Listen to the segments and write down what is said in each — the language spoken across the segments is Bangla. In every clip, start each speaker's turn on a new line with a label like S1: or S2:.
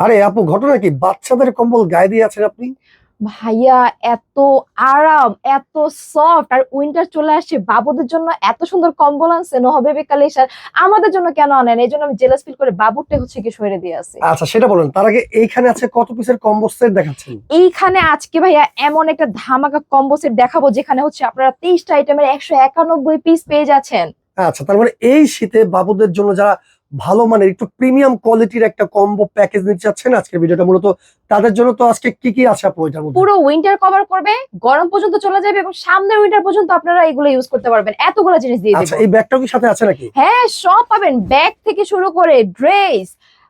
S1: আরে আপু ঘটনা কি? বাচ্চাদের কম্বল গায়ে দিয়ে আছেন আপনি?
S2: ভাইয়া এত আরাম এত সফট আর উইন্টার চলে আসছে বাবুদের জন্য এত সুন্দর কম্বল আনছে নহবেবে কালেকশন আমাদের জন্য কেন আনেন? এই জন্য আমি জেলাস ফিল করে বাবুরটা হচ্ছে কি সরে দিয়ে আসি।
S1: আচ্ছা সেটা বলেন তার আগে এইখানে আছে কত পিসের কম্বো সেট দেখাচ্ছেন?
S2: এইখানে আজকে ভাইয়া এমন একটা ধামাকা কম্বো সেট দেখাবো যেখানে হচ্ছে আপনারা তেইশটা আইটেমের একশো একানব্বই পিস পেয়ে যাচ্ছেন।
S1: আচ্ছা তার মানে এই শীতে বাবুদের জন্য যারা ভালো মানের একটু প্রিমিয়াম কোয়ালিটির একটা কম্বো প্যাকেজ নিতে চাচ্ছেন আজকের ভিডিওটা মূলত তাদের জন্য। তো আজকে কি কি আসা প্রয়োজন
S2: পুরো উইন্টার কভার করবে গরম পর্যন্ত চলে যাবে এবং সামনের উইন্টার পর্যন্ত আপনারা এগুলো ইউজ করতে পারবেন। এতগুলো জিনিস দিয়ে
S1: আচ্ছা এই ব্যাগটাও কি সাথে আছে নাকি?
S2: হ্যাঁ সব পাবেন। ব্যাগ থেকে শুরু করে ড্রেস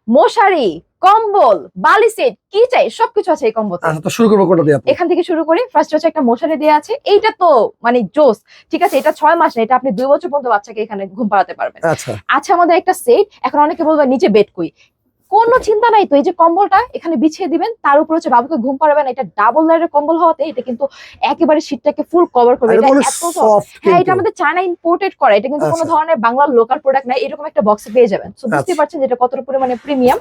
S2: মশারি কম্বল বালি সেট কি চাই সবকিছু আছে এই কম্বল
S1: আচ্ছা তো শুরু করব কোনটা দিয়ে
S2: এখান থেকে শুরু করি। ফার্স্ট হচ্ছে একটা মশারি দেওয়া আছে। এইটা তো মানে জোস। ঠিক আছে এটা ছয় মাস না এটা আপনি দুই বছর পর্যন্ত বাচ্চাকে এখানে ঘুম পাড়াতে পারবেন।
S1: আচ্ছা।
S2: আছে আমাদের একটা সেট। এখন অনেকে বলবে নিচে বেড কুই? কোনো চিন্তা নাই তো এই যে কম্বলটা এখানে বিছিয়ে দিবেন তার উপর হচ্ছে বাবুকে ঘুম পাড়াবেন এটা ডাবল লেয়ারের কম্বল হওয়াতে এটা কিন্তু একেবারে শীতটাকে ফুল কভার করবে।
S1: এটা
S2: এত
S1: সফট
S2: হ্যাঁ এটা আমাদের চায়না ইম্পোর্টেড করা এটা কিন্তু কোনো
S1: আচ্ছা।
S2: ধরনের বাংলার লোকাল প্রোডাক্ট নাই এরকম একটা বক্সে পেয়ে যাবেন। তো বুঝতে
S1: আচ্ছা।
S2: পারছেন যেটা কতটা পরিমাণে প্রিমিয়াম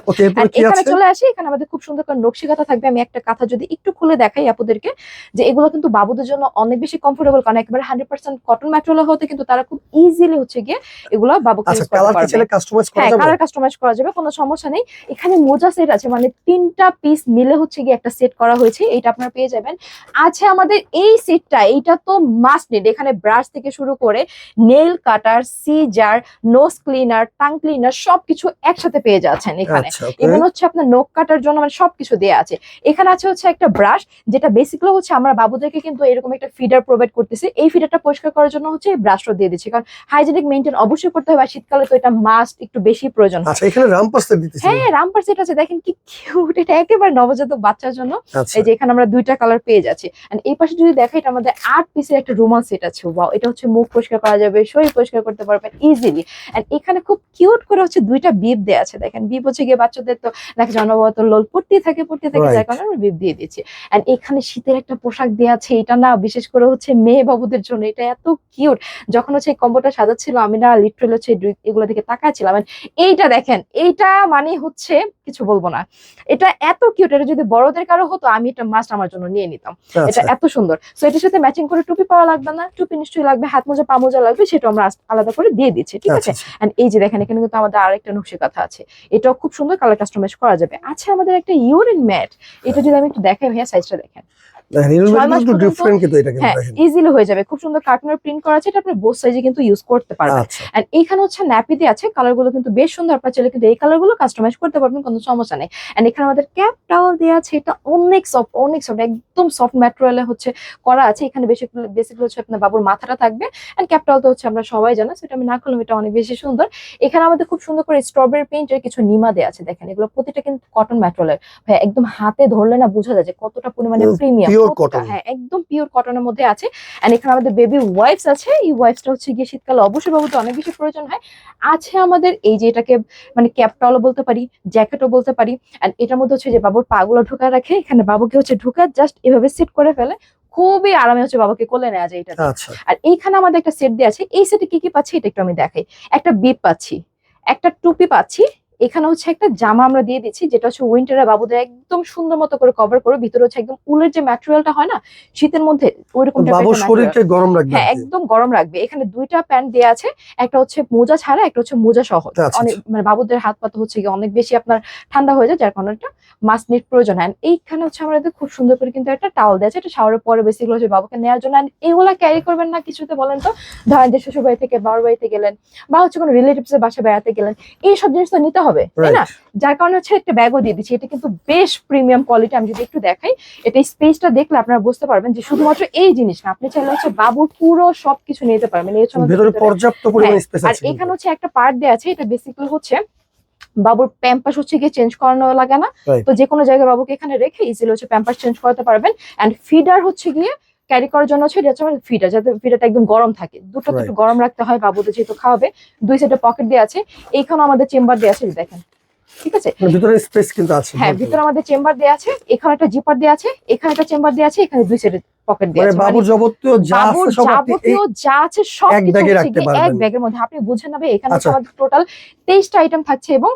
S2: এখানে চলে আসি এখানে আমাদের খুব সুন্দর করে নকশি কাঁথা থাকবে আমি একটা কাঁথা যদি একটু খুলে দেখাই আপুদেরকে যে এগুলো কিন্তু বাবুদের জন্য অনেক বেশি কমফোর্টেবল কারণ একেবারে হান্ড্রেড পার্সেন্ট কটন ম্যাটেরিয়াল হতে কিন্তু তারা খুব ইজিলি হচ্ছে গিয়ে এগুলো বাবুকে
S1: আচ্ছা কালার কাস্টমাইজ করা
S2: হ্যাঁ কালার কাস্টমাইজ করা যাবে কোনো সমস্যা নেই। এখানে মোজা সেট আছে মানে তিনটা পিস মিলে হচ্ছে গিয়ে একটা সেট করা হয়েছে এইটা আপনারা পেয়ে যাবেন। আছে আমাদের এই সেটটা এইটা তো মাস্ট নিড এখানে ব্রাশ থেকে শুরু করে nail cutter scissor nose cleaner tongue cleaner সবকিছু একসাথে পেয়ে যাচ্ছেন এখানে।
S1: আচ্ছা ওকে
S2: ইভেন হচ্ছে আপনার নখ কাটার জন্য মানে সবকিছু দেওয়া আছে। এখানে আছে হচ্ছে একটা ব্রাশ যেটা বেসিক্যালি হচ্ছে আমরা বাবুদেরকে কিন্তু এরকম একটা ফিডার প্রোভাইড করতেছি। এই ফিডারটা পরিষ্কার করার জন্য হচ্ছে এই ব্রাশটা দিয়ে দিচ্ছি। কারণ হাইজেনিক মেনটেন অবশ্যই করতে হবে আর শীতকালে তো এটা মাস্ট একটু বেশি প্রয়োজন
S1: আচ্ছা এখানে রামপাস সেট
S2: হ্যাঁ রামপার সেট আছে দেখেন কি কিউট এটা একেবারে নবজাতক বাচ্চার জন্য।
S1: আচ্ছা।
S2: এই যে এখানে আমরা দুইটা কালার পেয়ে যাচ্ছি। এন্ড এই পাশে যদি দেখাই এটা আমাদের আট পিসের একটা রুমাল সেট আছে। ওয়াও এটা হচ্ছে মুখ পরিষ্কার করা যাবে শরীর পরিষ্কার করতে পারবেন ইজিলি এন্ড এখানে খুব কিউট করে হচ্ছে দুইটা বিপ দেওয়া আছে। দেখেন বিপ হচ্ছে গিয়ে বাচ্চাদের তো দেখা যায় অনবরত লোল পড়তে থাকে পড়তে থাকে যার. কারণে আমরা বিপ দিয়ে দিচ্ছি। এন্ড এখানে শীতের একটা পোশাক দেওয়া আছে এটা না বিশেষ করে হচ্ছে মেয়ে বাবুদের জন্য। এটা এত কিউট যখন হচ্ছে এই কম্বোটা সাজাচ্ছিল আমি না লিটারেল হচ্ছে এগুলো দিকে তাকাচ্ছিলাম। এইটা দেখেন এইটা মানে হচ্ছে কিছু বলব না। এটা এত কিউট এটা যদি বড়দের কারও হতো আমি এটা মাস্ট আমার জন্য নিয়ে নিতাম। এটা
S1: আচ্ছা
S2: এত সুন্দর। তো এটার সাথে ম্যাচিং করে টুপি পাওয়া লাগবে না। টুপি নিশ্চয়ই লাগবে হাত মোজা পা মোজা লাগবে সেটা আমরা আলাদা করে দিয়ে দিচ্ছি ঠিক
S1: আচ্ছা
S2: আছে? এন্ড এই যে দেখেন এখানে কিন্তু আমাদের আরেকটা নকশি কথা আছে। এটাও খুব সুন্দর কালার কাস্টমাইজ করা যাবে। আছে আমাদের একটা ইউরিন ম্যাট এটা যদি আমি একটু দেখাই ভাইয়া সাইজটা দেখেন। হ্যাঁ
S1: দেখেন।
S2: ইজিলি হয়ে যাবে। খুব সুন্দর কার্টুনের প্রিন্ট করা আছে এটা আপনি বোথ সাইজে কিন্তু ইউজ করতে পারবেন।
S1: আচ্ছা।
S2: এন্ড এইখানে হচ্ছে ন্যাপি দিয়ে আছে কালার কিন্তু বেশ সুন্দর আপনার চাইলে কিন্তু এই কালার কাস্টমাইজ করতে পারবেন কোনো সমস্যা নেই। এন্ড এখানে আমাদের ক্যাপ টাওয়াল দেওয়া আছে এটা অনেক সফট অনেক সফট একদম সফট ম্যাটেরিয়ালে হচ্ছে করা আছে। এখানে বেশি বেসিক্যালি হচ্ছে আপনার বাবুর মাথাটা থাকবে। এন্ড ক্যাপ টাওয়াল তো হচ্ছে আমরা সবাই জানা সেটা আমি না করলাম এটা অনেক বেশি সুন্দর। এখানে আমাদের খুব সুন্দর করে স্ট্রবেরি পেইন্টের কিছু নিমা দেওয়া আছে দেখেন। এগুলো প্রতিটা কিন্তু কটন ম্যাটেরিয়ালের ভাই একদম হাতে ধরলে না বোঝা যায় যে কতটা পরিমাণে প্রিমিয়াম
S1: pure cotton।
S2: হ্যাঁ একদম পিওর কটনের মধ্যে আছে। এন্ড এখানে আমাদের বেবি ওয়াইপস আছে। এই ওয়াইপসটা হচ্ছে গিয়ে শীতকালে অবশ্যই বাবুতে অনেক বেশি প্রয়োজন হয়। আছে আমাদের এই যে এটাকে মানে ক্যাপটালও বলতে পারি জ্যাকেটও বলতে পারি। এন্ড এটার মধ্যে হচ্ছে যে বাবুর পাগুলো ঢুকা রাখে। এখানে বাবুকে হচ্ছে ঢুকা জাস্ট এভাবে সেট করে ফেলে। খুবই আরামে হচ্ছে বাবাকে কোলে নেওয়া যায় এটা
S1: আচ্ছা।
S2: আর এইখানে আমাদের একটা সেট দেওয়া আছে। এই সেটে কি কি পাচ্ছি এটা একটু আমি দেখাই। একটা বিপ পাচ্ছি। একটা টুপি পাচ্ছি। এখানে হচ্ছে একটা জামা আমরা দিয়ে দিচ্ছি যেটা হচ্ছে উইন্টারে বাবুদের একদম সুন্দর মতো করে কভার করে ভিতরে হচ্ছে একদম উলের যে ম্যাটেরিয়ালটা হয় না শীতের মধ্যে ওইরকম।
S1: শরীরকে গরম রাখবে
S2: হ্যাঁ একদম গরম রাখবে। এখানে দুইটা প্যান্ট দেওয়া আছে একটা হচ্ছে মোজা ছাড়া একটা হচ্ছে মোজা সহ।
S1: আচ্ছা, আচ্ছা।
S2: অনেক মানে বাবুদের হাত পাতা হচ্ছে গিয়ে অনেক বেশি আপনার ঠান্ডা হয়ে যায় যার কারণে একটা মাস্ক নিট প্রয়োজন হয়। এইখানে হচ্ছে আমাদের খুব সুন্দর করে কিন্তু একটা টাওয়াল দেওয়া আছে এটা শাওয়ারের পরে বেসিক্যালি হচ্ছে বাবুকে নেওয়ার জন্য। এগুলা ক্যারি করবেন না কিছুতে বলেন তো? ধরেন যে শ্বশুর বাড়ি থেকে বাবার বাড়িতে গেলেন বা হচ্ছে কোনো রিলেটিভস এর বাসায় বেড়াতে গেলেন এই সব জিনিস তো নিতে হবে। তাই না? যার কারণে হচ্ছে একটা ব্যাগও দিয়ে দিচ্ছি। এটা কিন্তু বেশ প্রিমিয়াম কোয়ালিটি আমি যদি একটু দেখাই এটা স্পেসটা দেখলে আপনারা বুঝতে পারবেন যে শুধুমাত্র এই জিনিস না আপনি চাইলে হচ্ছে বাবুর পুরো সবকিছু নিতে পারবেন। এই হচ্ছে
S1: ভিতরে- পর্যাপ্ত পরিমাণ
S2: হ্যাঁ,
S1: স্পেস
S2: আর এখানে হচ্ছে একটা পার্ট দেওয়া আছে এটা বেসিক্যালি হচ্ছে বাবুর প্যাম্পাস হচ্ছে গিয়ে চেঞ্জ করানো লাগে না। তো যে কোনো জায়গায় বাবুকে এখানে রেখে ইজিলি হচ্ছে প্যাম্পাস চেঞ্জ করতে পারবেন। এন্ড ফিডার হচ্ছে গিয়ে ক্যারি করার জন্য হচ্ছে এটা হচ্ছে ফিডার যাতে ফিডারটা একদম গরম থাকে। দুটো তো একটু গরম রাখতে হয় বাবুদের যেহেতু খাওয়াবে দুই সাইডে পকেট দেওয়া আছে। এইখানে আমাদের চেম্বার দেওয়া আছে দেখেন। ঠিক আছে?
S1: মানে ভিতরে স্পেস কিন্তু আছে।
S2: হ্যাঁ ভিতরে আমাদের চেম্বার আছে এখানে একটা জিপার আছে এখানে একটা চেম্বার আছে এখানে দুই সাইডে পকেট
S1: মানে
S2: আছে।
S1: বাবুর যাবতীয় যা আছে সব
S2: যাবতীয় যা আছে সব
S1: এক
S2: কিছু
S1: ব্যাগে রাখতে
S2: গিয়ে এক ব্যাগের মধ্যে। আপনি বুঝেন না ভাই এখানে। আমাদের টোটাল তেইশটা আইটেম থাকছে এবং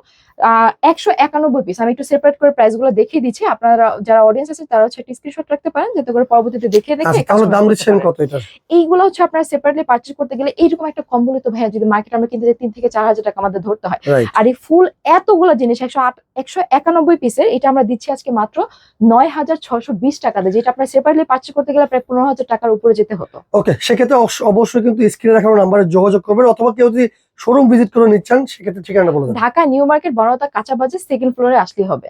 S2: একশো একানব্বই পিস আমি একটু সেপারেট করে দেখিয়ে দিচ্ছি। আপনারা যারা অডিয়েন্স আছে তারা হচ্ছে স্ক্রিনশট রাখতে পারেন যাতে করে পরবর্তীতে দেখিয়ে দেখে
S1: আচ্ছা দাম দিচ্ছেন কত
S2: এইগুলো হচ্ছে আপনারা সেপারেটলি পারচেজ করতে গেলে এইরকম একটা কম্বল তো ভাইয়া যদি মার্কেট আমরা কিনতে যাই তিন থেকে চার হাজার টাকা আমাদের ধরতে হয়। আর এই ফুল এতগুলো জিনিস একশো আট একশো একানব্বই পিসের এটা আমরা দিচ্ছি আজকে মাত্র নয় হাজার ছশো বিশ টাকা দিয়ে যেটা আপনার সেপারেটলি পারচেজ করতে গেলে প্রায় পনেরো হাজার টাকার উপরে যেতে হতো।
S1: ওকে সেক্ষেত্রে অবশ্য- অবশ্যই কিন্তু স্ক্রিনে নাম্বারে যোগাযোগ করবেন অথবা কেউ যদি শোরুম ভিজিট করে নিচ্ছেন, সেক্ষেত্রে ঠিকানা বলে
S2: ঢাকা নিউ মার্কেট বনতা কাঁচা বাজার সেকেন্ড ফ্লোরে আসলেই হবে।